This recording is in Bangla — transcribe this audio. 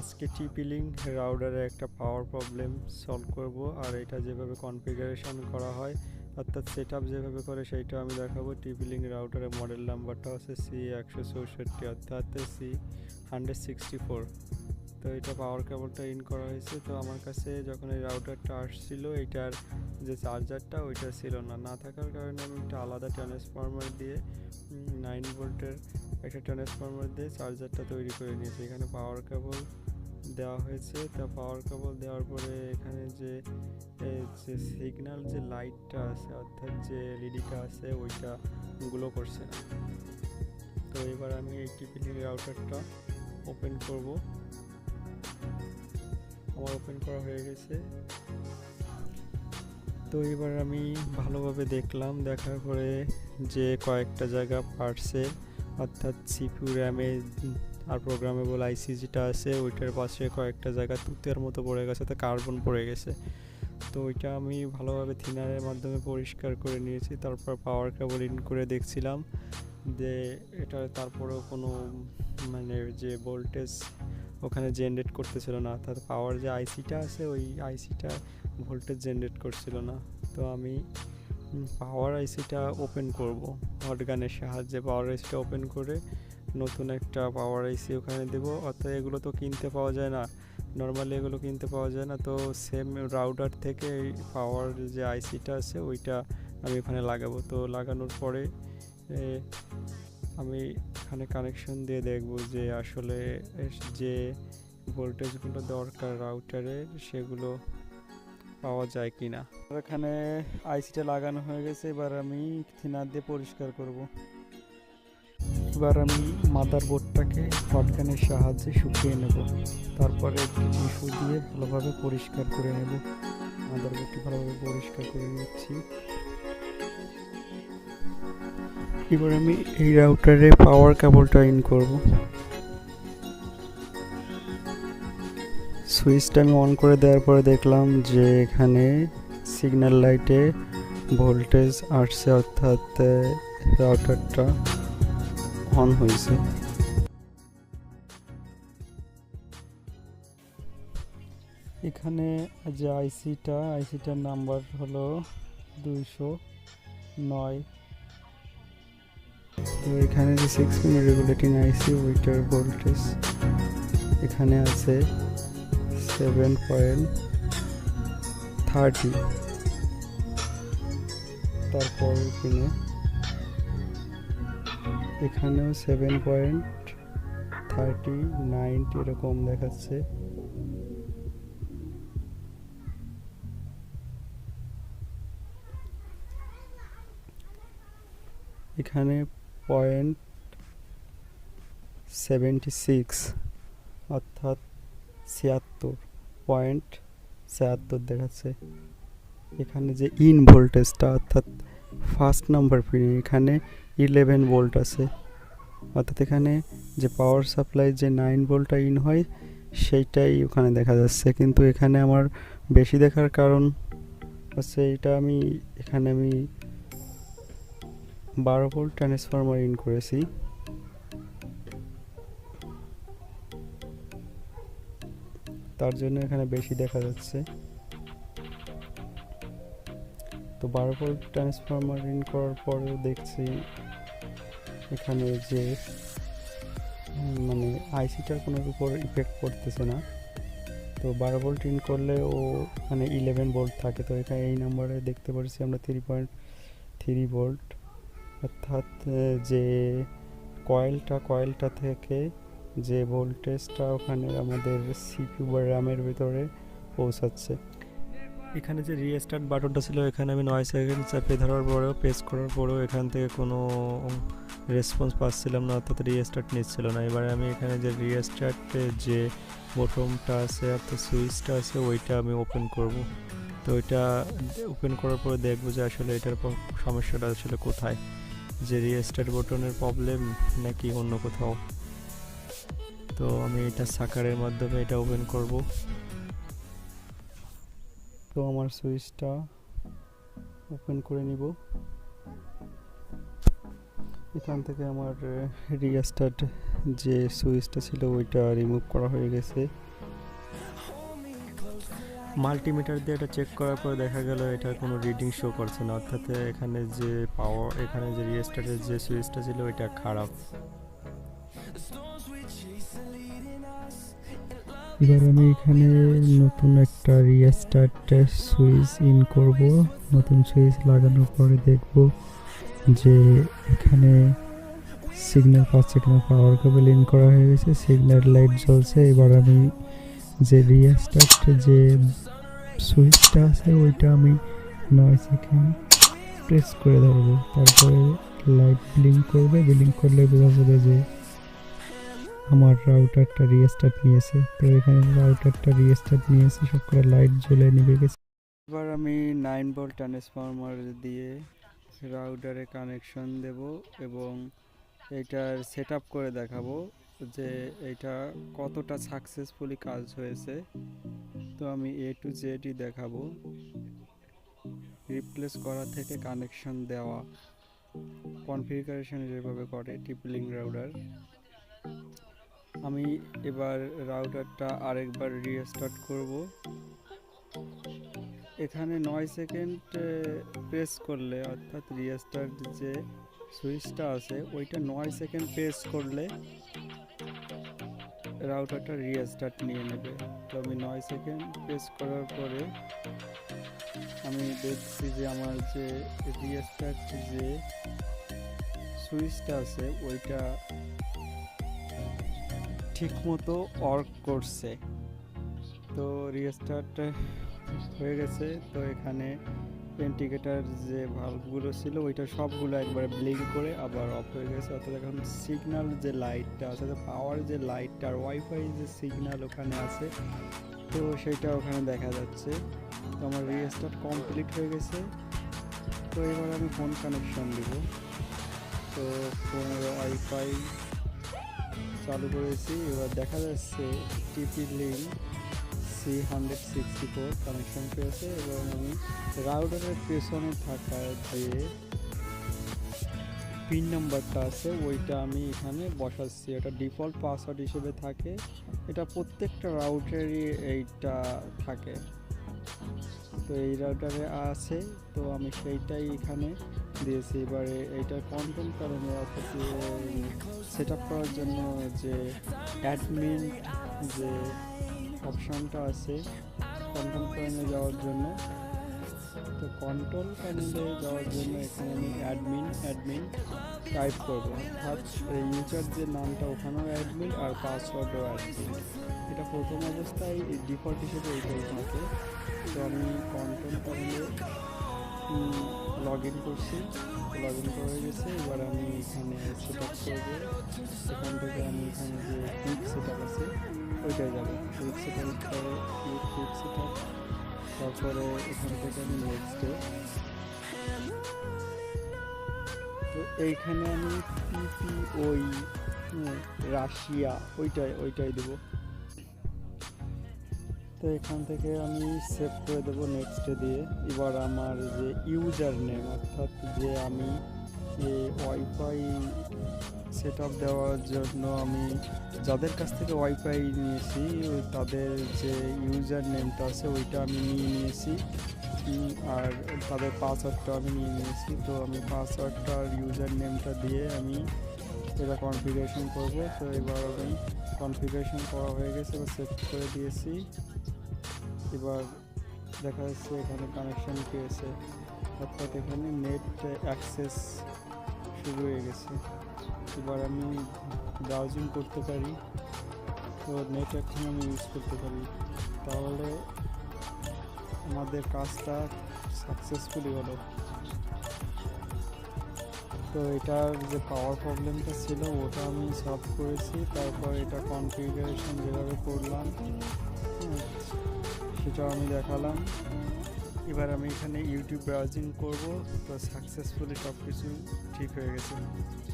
আজকে টিপিলিং রাউটারে একটা পাওয়ার প্রবলেম সলভ করব আর এটা যেভাবে কনফিগারেশন করা হয় অর্থাৎ সেট যেভাবে করে সেইটা আমি দেখাবো। টিপিলিং লিঙ্ক রাউটারের মডেল নাম্বারটা হচ্ছে সি একশো চৌষট্টি, অর্থাৎ সি হান্ড্রেড সিক্সটি ফোর তো এটা পাওয়ার কেবলটা ইন করা হয়েছে। তো আমার কাছে যখন এই রাউটারটা আসছিল, এটার যে চার্জারটা ওইটা ছিল না। না থাকার কারণে আমি একটা আলাদা ট্রান্সফরমার দিয়ে নাইন ভোল্টের একটা ট্রান্সফরমার দিয়ে চার্জারটা তৈরি করে নিয়েছি। এখানে পাওয়ার কেবল দেওয়া হয়েছে। তা পাওয়ার কেবল দেওয়ার পরে এখানে যে যে সিগন্যাল যে লাইটটা আছে, অর্থাৎ যে এলইডিটা আছে, ওইটা গ্লো করছে না। তো এবার আমি এই টিপিলি রাউটারটা ওপেন করব। আমার ওপেন করা হয়ে গেছে। তো এবার আমি ভালোভাবে দেখলাম, দেখার পরে যে কয়েকটা জায়গা পার্টসের অর্থাৎ সিপিউ র্যামে আর প্রোগ্রামেবল আইসি যেটা আছে, ওইটার পাশে কয়েকটা জায়গা তুতের মতো পড়ে গেছে, তো কার্বন পড়ে গেছে। তো ওইটা আমি ভালোভাবে থিনারের মাধ্যমে পরিষ্কার করে নিয়েছি, তারপর পাওয়ার কেবল ইন করে দেখছিলাম। যে এটা তারপরেও কোনো মানে যে ভোল্টেজ ওখানে জেনারেট করতেছিল না অর্থাৎ পাওয়ার যে আইসিটা আছে, ওই আইসিটা ভোল্টেজ জেনারেট করছিল না। তো আমি পাওয়ার আইসিটা ওপেন করব হটগানের সাহায্যে পাওয়ার আইসিটা ওপেন করে নতুন একটা পাওয়ার আইসি ওখানে দেবো। অর্থাৎ এগুলো তো কিনতে পাওয়া যায় না। নর্মালি এগুলো কিনতে পাওয়া যায় না। তো সেম রাউটার থেকে এই পাওয়ার যে আইসিটা আছে, ওইটা আমি ওখানে লাগাবো। তো লাগানোর পরে আমি এখানে কানেকশন দিয়ে দেখব যে আসলে যে ভোল্টেজগুলো দরকার রাউটারের সেগুলো পাওয়া যায় কি না এখানে আইসিটা লাগানো হয়ে গেছে। এবার আমি থিনার দিয়ে পরিষ্কার করব। এবার আমি মাদার বোর্ডটাকে সাহায্যে শুকিয়ে নেব। তারপরে টিস্যু দিয়ে ভালোভাবে পরিষ্কার করে নেব। মাদার বোর্ডটি ভালোভাবে পরিষ্কার করে নিচ্ছি। এবার আমি এই রাউটারে পাওয়ার কেবলটা ইন করব। সুইচটা আমি অন করে দেওয়ার পরে দেখলাম যে এখানে সিগন্যাল লাইটে ভোল্টেজ আসছে, অর্থাৎ রাউটারটা। অন হয়েছে। এখানে যে আইসিটা আইসিটার নাম্বার হলো দুইশো নয়। তো এখানে যে সিক্স মিনিট রেগুলেটিং আইসি ওইটার ভোল্টেজ এখানে আছে সেভেন পয়েন্ট থার্টি তারপর কিনে এখানেও সেভেন পয়েন্ট থার্টি নাইনটি এরকম দেখাচ্ছে। এখানে পয়েন্ট সেভেন্টি সিক্স অর্থাৎ ছিয়াত্তর পয়েন্ট ছিয়াত্তর দেখাচ্ছে। এখানে যে ইন ভোল্টেজটা অর্থাৎ ফার্স্ট নাম্বার পিন এখানে ইলেভেন ভোল্ট আছে। অর্থাৎ এখানে যে পাওয়ার সাপ্লাই যে নাইন ভোল্টটা ইন হয়, সেইটাই ওখানে দেখা যাচ্ছে। কিন্তু এখানে আমার বেশি দেখার কারণ হচ্ছে এটা আমি, এখানে আমি বারো ভোল্ট ট্রান্সফরমার ইন করেছি। তার জন্য এখানে বেশি দেখা যাচ্ছে। তো বারো ভোল্ট ট্রান্সফরমার ইন করার পরেও দেখছি এখানে যে মানে আইসিটার কোনো উপর ইফেক্ট পড়তেছে না। তো বারো ভোল্ট ইন করলে ও মানে ইলেভেন ভোল্ট থাকে। তো এখানে এই নাম্বারে দেখতে পাচ্ছি আমরা থ্রি পয়েন্ট থ্রি ভোল্ট অর্থাৎ যে কয়েলটা কয়েলটা থেকে যে ভোল্টেজটা ওখানে আমাদের সিপিউ বা র্যামের ভিতরে পৌঁছাচ্ছে। এখানে যে রিস্টার্ট বাটনটা ছিল, এখানে আমি নয় সেকেন্ড চাপে ধরার পরেও প্রেস করার পরেও এখান থেকে কোনো রেসপন্স পাচ্ছিলাম না, অর্থাৎ রিস্টার্ট নিচ্ছিল না। এবারে আমি এখানে যে রিস্টার্টের যে বটনটা আছে, অর্থাৎ সুইচটা আছে, ওইটা আমি ওপেন করব। তো ওইটা ওপেন করার পরে দেখব যে আসলে এটার সমস্যাটা আসলে কোথায়। যে রিস্টার্ট বটনের প্রবলেম নাকি অন্য কোথাও। তো আমি এটা সাকারের মাধ্যমে এটা ওপেন করব। তো আমার সুইচটা ওপেন করে নিব। এখান থেকে আমার রিস্টার্ট যে সুইচটা ছিল ওইটা রিমুভ করা হয়ে গেছে। মাল্টিমিটার দিয়ে এটা চেক করার পর দেখা গেল এটার কোনো রিডিং শো করছে না। অর্থাৎ এখানে যে পাওয়ার এখানে যে রিস্টার্টের যে সুইচটা ছিল ওইটা খারাপ। এবার আমি এখানে নতুন একটা রিস্টার্ট সুইচ ইন করব। নতুন সুইচ লাগানোর পরে দেখব যে এখানে সিগন্যাল পাঁচ সেকেন্ড পাওয়ার কেবল ইন করা হয়ে গেছে সিগন্যাল লাইট জ্বলছে। এবার আমি যে রিস্টার্ট যে সুইচটা আছে, ওইটা আমি নয় সেকেন্ড প্রেস করে ধরবো। তারপরে লাইট ব্লিঙ্ক করবে। ব্লিঙ্ক করলে বোঝা যাবে যে আমার রাউটারটা রিস্টার্ট নিয়েছে। তো এখানে রাউটারটা রিস্টার্ট নিয়েছে সব করে লাইট জ্বলে নিভে গেছে। এবার আমি নাইন ভোল্ট ট্রান্সফরমার দিয়ে রাউটারে কানেকশন দেব এবং এটার সেট করে দেখাবো যে এটা কতটা সাকসেসফুলি কাজ হয়েছে। তো আমি এ টু জেডই দেখাবো। রিপ্লেস করা থেকে কানেকশন দেওয়া। কনফিগারেশন যেভাবে করে টিপলিং রাউটার আমি এবার রাউটারটা আরেকবার রিস্টার্ট করব। এখানে নয় সেকেন্ড প্রেস করলে, অর্থাৎ রিস্টার্ট যে সুইচটা আছে, ওইটা নয় সেকেন্ড প্রেস করলে রাউটারটা রিস্টার্ট নিয়ে নেবে। তো আমি নয় সেকেন্ড প্রেস করার পরে আমি দেখছি যে আমার যে রিস্টার্ট যে সুইচটা আছে, ওইটা ঠিকমতো ওয়ার্ক করছে। তো রিস্টার্ট হয়ে গেছে। তো এখানে ইন্ডিকেটার যে ভাল্বগুলো ছিল, ওইটা সবগুলো একবারে ব্লিঙ্ক করে আবার অফ হয়ে গেছে। অর্থাৎ এখন সিগন্যাল যে লাইটটা আছে পাওয়ার যে লাইটটা আর ওয়াইফাই যে সিগন্যাল ওখানে আছে, তো সেটা ওখানে দেখা যাচ্ছে। তো আমার রিস্টার্ট কমপ্লিট হয়ে গেছে। তো এবার আমি ফোন কানেকশন দিব। তো ফোনের ওয়াইফাই চালু করেছি। এবার দেখা যাচ্ছে TP link C hundred sixty four connection পেয়েছে এবং আমি রাউটারের পেছনে থাকা যে পিন নাম্বারটা আছে, ওইটা আমি এখানে বসাচ্ছি। এটা ডিফল্ট পাসওয়ার্ড হিসেবে থাকে। এটা প্রত্যেকটা রাউটারই এইটা থাকে। তো এই রাউটারে আছে, তো আমি সেইটাই এখানে দিয়েছি। এবারে এইটার কন্ট্রোল কারণে সেট আপ করার জন্য যে অ্যাডমিন যে অপশনটা আছে কন্ট্রোল প্যানেলে যাওয়ার জন্য। তো কন্ট্রোল প্যানেলে যাওয়ার জন্য এখানে আমি অ্যাডমিন অ্যাডমিন টাইপ করব। অর্থাৎ ইউজার যে নামটা ওখানেও অ্যাডমিন আর পাসওয়ার্ডও অ্যাডমিন এটা প্রথম অবস্থায় ডিফল্ট হিসেবে এইটাই থাকে। তো আমি কন্ট্রোল প্যানেলে লগ ইন করছি। লগ ইন করে গেছে। এবার আমি এখানে সেট আপ করব। এখান থেকে আমি এখানে যে কুইক সেট আপ আছে ওইটাই যাব। সেট আপ তারপরে এখান থেকে আমি নেক্সটে তো এইখানে আমি পিপি ওই রাশিয়া, ওইটাই ওইটাই দেবো। তো এখান থেকে আমি সেভ করে দেবো নেক্সটে দিয়ে। এবার আমার যে ইউজার নেম অর্থাৎ যে আমি যে ওয়াইফাই সেট আপ দেওয়ার জন্য আমি যাদের কাছ থেকে ওয়াইফাই নিয়েছি তাদের যে ইউজার নেমটা আছে, ওইটা আমি নিয়ে নিয়েছি। আর তাদের পাসওয়ার্ডটা আমি নিয়ে নিয়েছি। তো আমি পাসওয়ার্ডটা আর ইউজার নেমটা দিয়ে আমি এটা কনফিগারেশন করব। তো এবার আমি কনফিগারেশন করা হয়ে গেছে, এবার সেভ করে দিয়েছি। এবার দেখা যাচ্ছে এখানে কানেকশন পেয়েছে। অর্থাৎ এখানে নেট অ্যাক্সেস শুরু হয়ে গেছে। এবার আমি ব্রাউজিং করতে পারি। তো নেট এখন আমি ইউজ করতে পারি। তাহলে আমাদের কাজটা সাকসেসফুলি হলো। তো এটার যে পাওয়ার প্রবলেমটা ছিল ওটা আমি সলভ করেছি। তারপর এটা কনফিগারেশন যেভাবে করলাম হুম, সেটাও আমি দেখালাম। এবার আমি এখানে ইউটিউব ব্রাউজিং করব। তো সাকসেসফুলি সব কিছু ঠিক হয়ে গেছে।